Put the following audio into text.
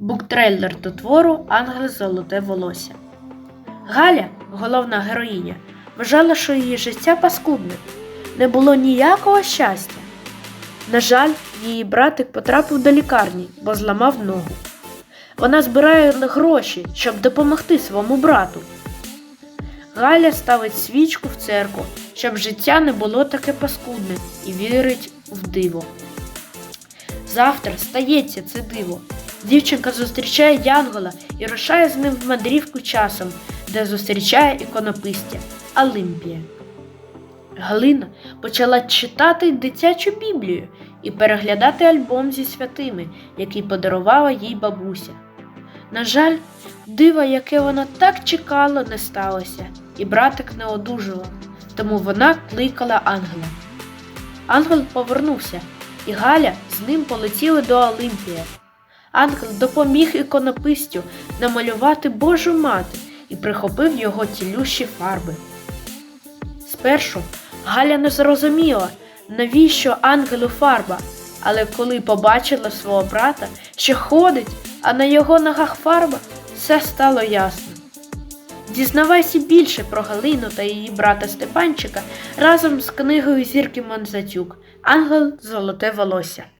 Буктрейлер до твору Ангел Золоте волосся. Галя, головна героїня, вважала, що її життя паскудне, не було ніякого щастя. На жаль, її братик потрапив до лікарні, бо зламав ногу. Вона збирає гроші, щоб допомогти своєму брату. Галя ставить свічку в церкву, щоб життя не було таке паскудне, і вірить в диво. Завтра стається це диво. Дівчинка зустрічає Янгола і рушає з ним в мандрівку часом, де зустрічає іконопистя Олимпія. Галина почала читати дитячу Біблію і переглядати альбом зі святими, який подарувала їй бабуся. На жаль, дива, яке вона так чекала, не сталося, і братик не одужував, тому вона кликала ангела. Ангел повернувся, і Галя з ним полетіли до Олимпія. Ангел допоміг іконописцю намалювати Божу мати і прихопив його тілющі фарби. Спершу Галя не зрозуміла, навіщо ангелу фарба, але коли побачила свого брата, що ходить, а на його ногах фарба, все стало ясно. Дізнавайся більше про Галину та її брата Степанчика разом з книгою Зірки Монзатюк Ангел Золоте волосся.